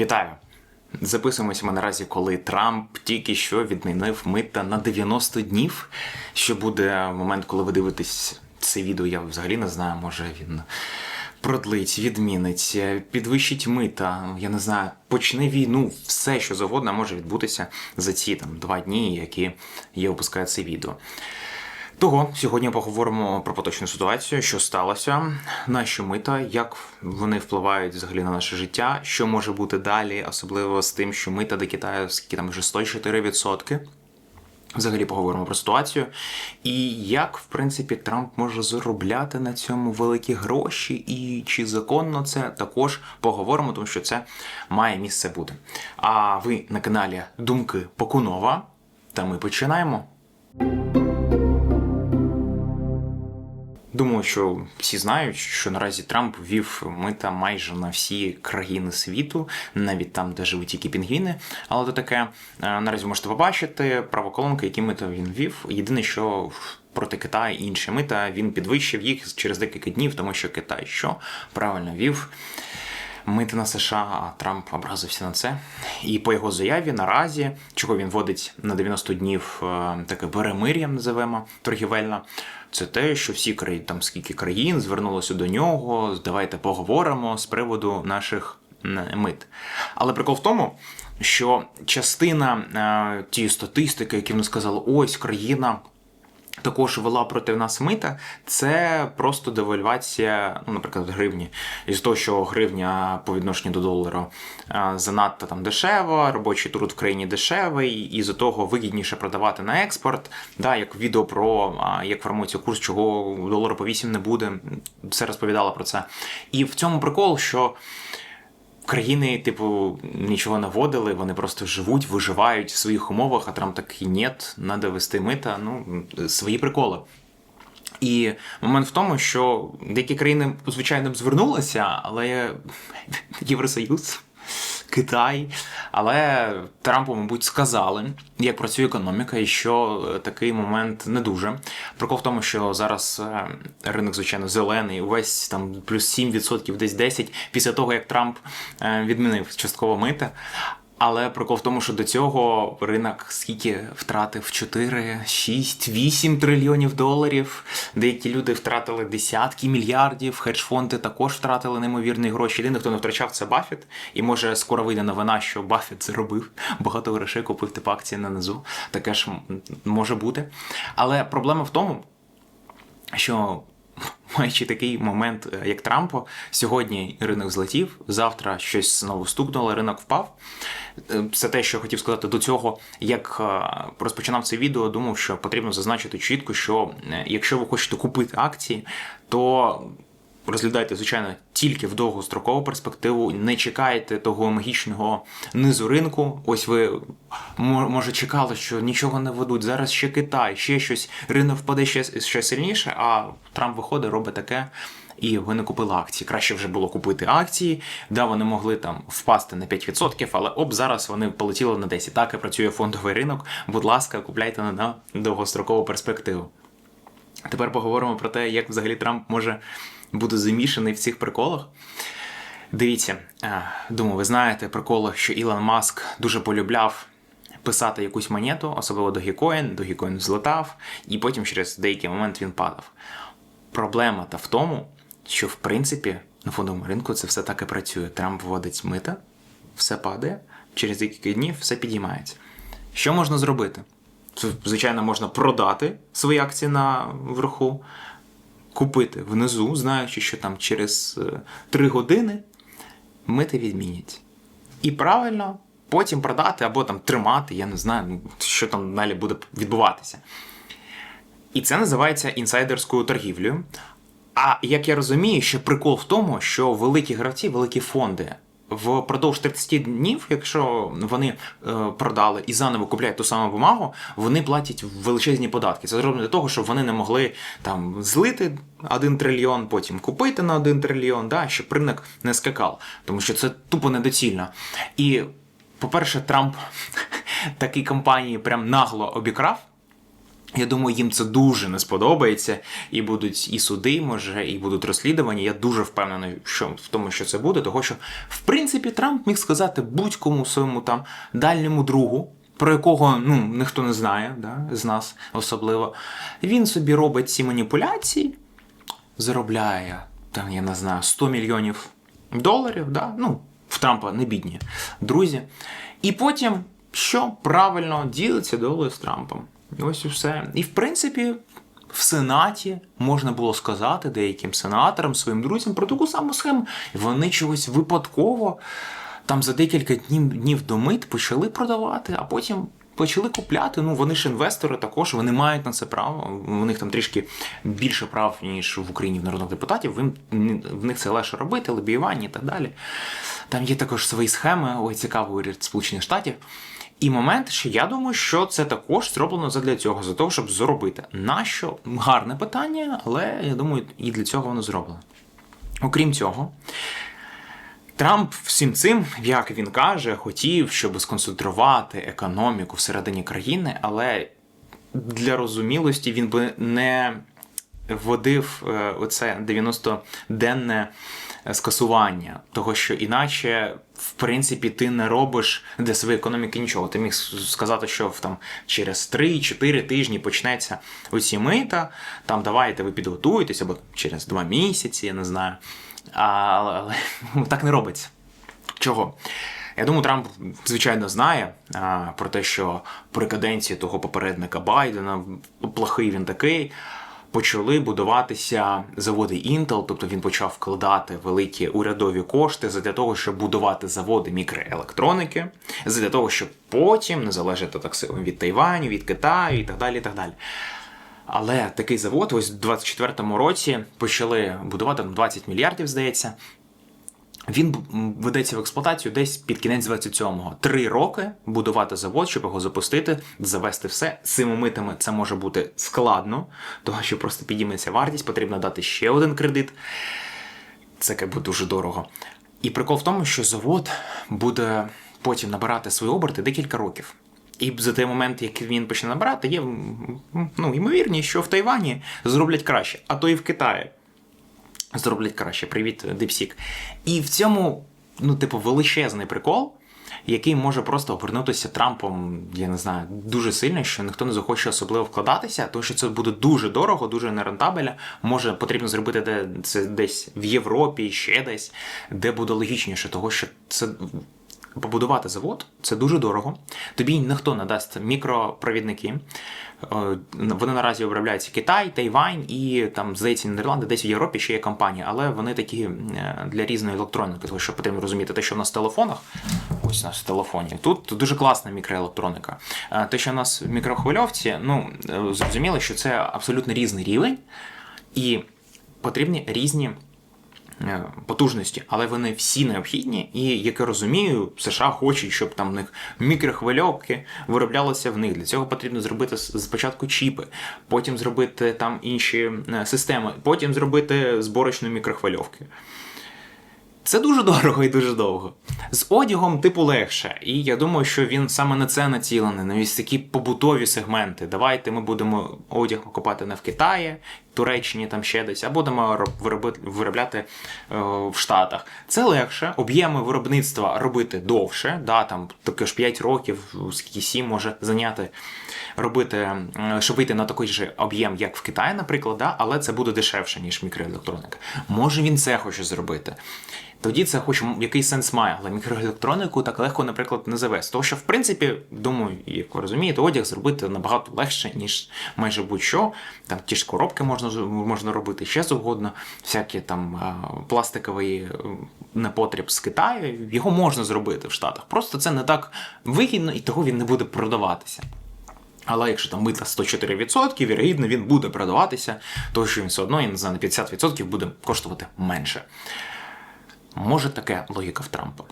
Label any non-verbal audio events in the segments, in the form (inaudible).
Вітаю! Записуємося ми наразі, коли Трамп тільки що відмінив мита на 90 днів. Що буде момент, коли ви дивитесь це відео, я взагалі не знаю, може він продлить, відмінить, підвищить мита, я не знаю, почне війну, все, що завгодно може відбутися за ці там два дні, які я випускаю це відео. Того сьогодні поговоримо про поточну ситуацію, що сталося, наші мита, як вони впливають взагалі на наше життя, що може бути далі, особливо з тим, що мита до Китаю скільки там вже 104%. Взагалі поговоримо про ситуацію і як, в принципі, Трамп може заробляти на цьому великі гроші, і чи законно це також поговоримо, тому що це має місце бути. А ви на каналі Думки Покунова, та ми починаємо. Думаю, що всі знають, що наразі Трамп ввів мита майже на всі країни світу, навіть там, де живуть тільки пінгвіни. Але то таке е, наразі можете побачити правоколонки, які мита він ввів. Єдине, що проти Китаю і інші мита він підвищив їх через декілька днів, тому що Китай що правильно вів. Мити на США, а Трамп образився на це. І по його заяві наразі, чого він вводить на 90 днів е, таке перемир'я, називаємо торгівельне, це те, що всі країни, там скільки країн звернулося до нього. Давайте поговоримо з приводу наших мит. Але прикол в тому, що частина е, тієї статистики, які вони сказали, ось країна. Також вела проти нас мита, це просто девальвація, ну, наприклад, гривні. Із того, що гривня по відношенню до долара занадто там дешева, робочий труд в країні дешевий, і з того вигідніше продавати на експорт. Да, Як відео про як формується курс, чого долара по 8 не буде, все розповідала про це. І в цьому прикол, що. Країни, типу, нічого не вводили, вони просто живуть, виживають в своїх умовах, а Трамп такий нет, треба вести мита, ну, свої приколи. І момент в тому, що деякі країни, звичайно, б звернулися, але (laughs) Євросоюз. Китай, але Трампу, мабуть, сказали, як працює економіка, і що е, такий момент не дуже. Прикол в тому, що зараз е, ринок, звичайно, зелений, увесь там плюс 7%, десь 10% після того, як Трамп е, відмінив частково мити. Але прикол в тому, що до цього ринок скільки втратив 4, 6, 8 трильйонів доларів. Деякі люди втратили десятки мільярдів, хедж-фонди також втратили неймовірні гроші. Єдиний, хто не втрачав, це Баффет. І може скоро вийде новина, що Баффет заробив багато грошей, купив типу акції на низу. Таке ж може бути. Але проблема в тому, що маючи такий момент, е, як Трампо, сьогодні ринок злетів, завтра щось знову стукнуло, ринок впав. Це те, що я хотів сказати до цього, як е, розпочинав це відео, думав, що потрібно зазначити чітко, що е, якщо ви хочете купити акції, то розглядайте, звичайно, тільки в довгострокову перспективу, не чекайте того магічного низу ринку. Ось ви може чекали, що нічого не ведуть. Зараз ще Китай, ще щось, ринок впаде ще, ще сильніше, а Трамп виходить, робить таке. І ви не купили акції. Краще вже було купити акції. Да, вони могли там впасти на 5%, але оп, зараз вони полетіли на 10%. Так і працює фондовий ринок. Будь ласка, купляйте на довгострокову перспективу. Тепер поговоримо про те, як взагалі Трамп може бути замішаний в цих приколах. Дивіться, е, думаю, ви знаєте приколи, що Ілон Маск дуже полюбляв писати якусь монету, особливо Dogecoin, Dogecoin злетав, і потім через деякий момент він падав. Проблема та в тому, що в принципі на фондовому ринку це все так і працює. Трамп вводить мита, все падає, через декілька днів все підіймається. Що можна зробити? Звичайно, можна продати свої акції на верху, купити внизу, знаючи, що там через 3 години мити відмінять. І правильно потім продати або там тримати, я не знаю, ну, що там далі буде відбуватися. І це називається інсайдерською торгівлею. А як я розумію, ще прикол в тому, що великі гравці, великі фонди впродовж 30 днів, якщо вони е, продали і заново купляють ту саму бумагу, вони платять величезні податки. Це зроблено для того, щоб вони не могли там злити 1 трильйон, потім купити на 1 трильйон, да, щоб ринок не скакав. Тому що це тупо недоцільно. І, по-перше, Трамп (laughs) такі компанії прям нагло обікрав. Я думаю, їм це дуже не сподобається, і будуть і суди, може, і будуть розслідування. Я дуже впевнений, що в тому, що це буде, того що в принципі Трамп міг сказати будь-кому своєму там дальньому другу, про якого ну ніхто не знає, да, з нас особливо. Він собі робить ці маніпуляції, заробляє там, я не знаю, 100 мільйонів доларів, да? ну, в Трампа не бідні друзі. І потім що правильно ділиться долею з Трампом. Ось і все. І в принципі, в Сенаті можна було сказати деяким сенаторам, своїм друзям про таку саму схему. Вони чогось випадково там за декілька днів, днів до мит почали продавати, а потім. Почали купляти. Ну вони ж інвестори також, вони мають на це право. У них там трішки більше прав, ніж в Україні в народних депутатів. В них це легше робити, лобіювання і так далі. Там є також свої схеми, ой, цікавий уряд Сполучених Штатів. І момент, що я думаю, що це також зроблено задля цього, за того, щоб заробити. Нащо? Гарне питання, але я думаю, і для цього воно зроблено. Окрім цього, Трамп всім цим, як він каже, хотів, щоб сконцентрувати економіку всередині країни, але для розумілості він би не вводив е, оце 90-денне скасування, того що іначе, в принципі, ти не робиш для своєї економіки нічого. Ти міг сказати, що там через 3-4 тижні почнеться оці мита, там давайте ви підготуєтесь, або через 2 місяці, я не знаю. А, але (laughs) так не робиться. Чого? Я думаю, Трамп, звичайно, знає а, про те, що при каденції того попередника Байдена плохий він такий. Почали будуватися заводи Intel, тобто він почав вкладати великі урядові кошти для того, щоб будувати заводи мікроелектроніки, для того, щоб потім не залежати так від Тайваню, від Китаю і так далі. і так далі. Але такий завод, ось у 24-му році почали будувати 20 мільярдів, здається. Він ведеться в експлуатацію десь під кінець 27-го. Три роки будувати завод, щоб його запустити, завести все. Цими митами це може бути складно, тому що просто підійметься вартість, потрібно дати ще один кредит. Це якби дуже дорого. І прикол в тому, що завод буде потім набирати свої оберти декілька років. І за той момент, як він почне набирати, є ну, ймовірність, що в Тайвані зроблять краще, а то і в Китаї зроблять краще. Привіт, Дипсік. І в цьому, ну, типу, величезний прикол, який може просто обернутися Трампом, я не знаю, дуже сильно, що ніхто не захоче особливо вкладатися, тому що це буде дуже дорого, дуже нерентабельно. Може потрібно зробити це десь в Європі, ще десь, де буде логічніше, того що це. Побудувати завод це дуже дорого. Тобі ніхто не дасть мікропровідники. Вони наразі обробляються Китай, Тайвань і там, здається, Нідерланди, десь в Європі ще є компанії, але вони такі е, для різної електроніки, тому що потрібно розуміти, те, що в нас в телефонах, ось у нас в телефоні. Тут дуже класна мікроелектроніка. Те, що в нас в мікрохвильовці, ну е, зрозуміло, що це абсолютно різний рівень, і потрібні різні. Е, потужності, але вони всі необхідні, і як я розумію, США хочуть, щоб там в них мікрохвильовки вироблялися в них. Для цього потрібно зробити спочатку чіпи, потім зробити там інші е, системи, потім зробити зборочну мікрохвильовки. Це дуже дорого і дуже довго. З одягом, типу, легше. І я думаю, що він саме на це націлений, на ось такі побутові сегменти. Давайте ми будемо одяг купати не в Китаї, Туреччині там ще десь, а будемо виробляти е, в Штатах. Це легше, об'єми виробництва робити довше, да, там таке ж 5 років, скільки 7 може зайняти робити, е, щоб вийти на такий же об'єм, як в Китаї, наприклад, да, але це буде дешевше, ніж мікроелектроніка. Може він це хоче зробити. Тоді це хоч який сенс має, але мікроелектроніку так легко, наприклад, не завести. Тому що, в принципі, думаю, як ви розумієте, одяг зробити набагато легше, ніж майже будь-що. Там ті ж коробки можна можна робити ще завгодно, всякі там пластиковий непотріб з Китаю, його можна зробити в Штатах. Просто це не так вигідно і того він не буде продаватися. Але якщо там мита 104%, вірогідно, він буде продаватися, тому що він все одно, я не знаю, на 50% буде коштувати менше. Може таке логіка в Трампа.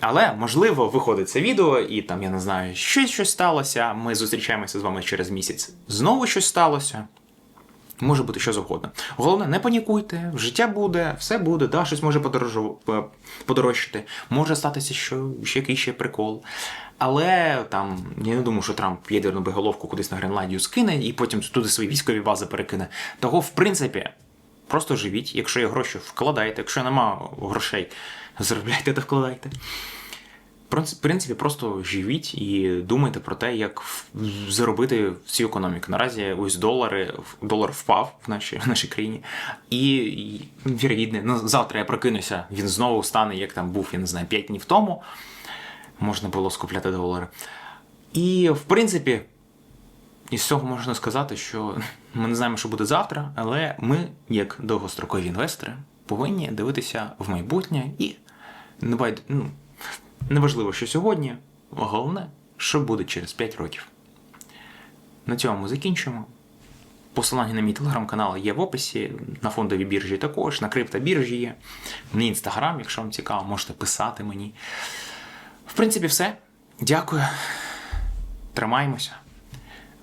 Але, можливо, виходить це відео, і там, я не знаю, щось щось сталося. Ми зустрічаємося з вами через місяць. Знову щось сталося. Може бути що завгодно. Головне, не панікуйте, життя буде, все буде, да, щось може подорожу, подорожчати, може статися що, ще якийсь ще прикол. Але там я не думаю, що Трамп ядерну боєголовку кудись на Гренландію скине і потім туди свої військові бази перекине. Того, в принципі, просто живіть. Якщо є гроші, вкладайте. Якщо нема грошей, заробляйте та вкладайте. В принципі, просто живіть і думайте про те, як заробити всю економіку. Наразі ось долари, долар впав в нашій, в нашій країні. І, і вірогідне, ну, завтра я прокинуся, він знову стане, як там був, я не знаю, 5 днів тому. Можна було скупляти долари. І, в принципі, із цього можна сказати, що (laughs) ми не знаємо, що буде завтра, але ми, як довгострокові інвестори, повинні дивитися в майбутнє і не байд... ну, неважливо, що сьогодні, головне, що буде через 5 років. На цьому ми закінчимо. Посилання на мій телеграм-канал є в описі, на фондовій біржі також, на криптобіржі є. На інстаграм, якщо вам цікаво, можете писати мені. В принципі, все. Дякую. Тримаємося.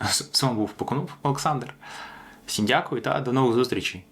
З вами був Покунув Олександр. Всім дякую та до нових зустрічей.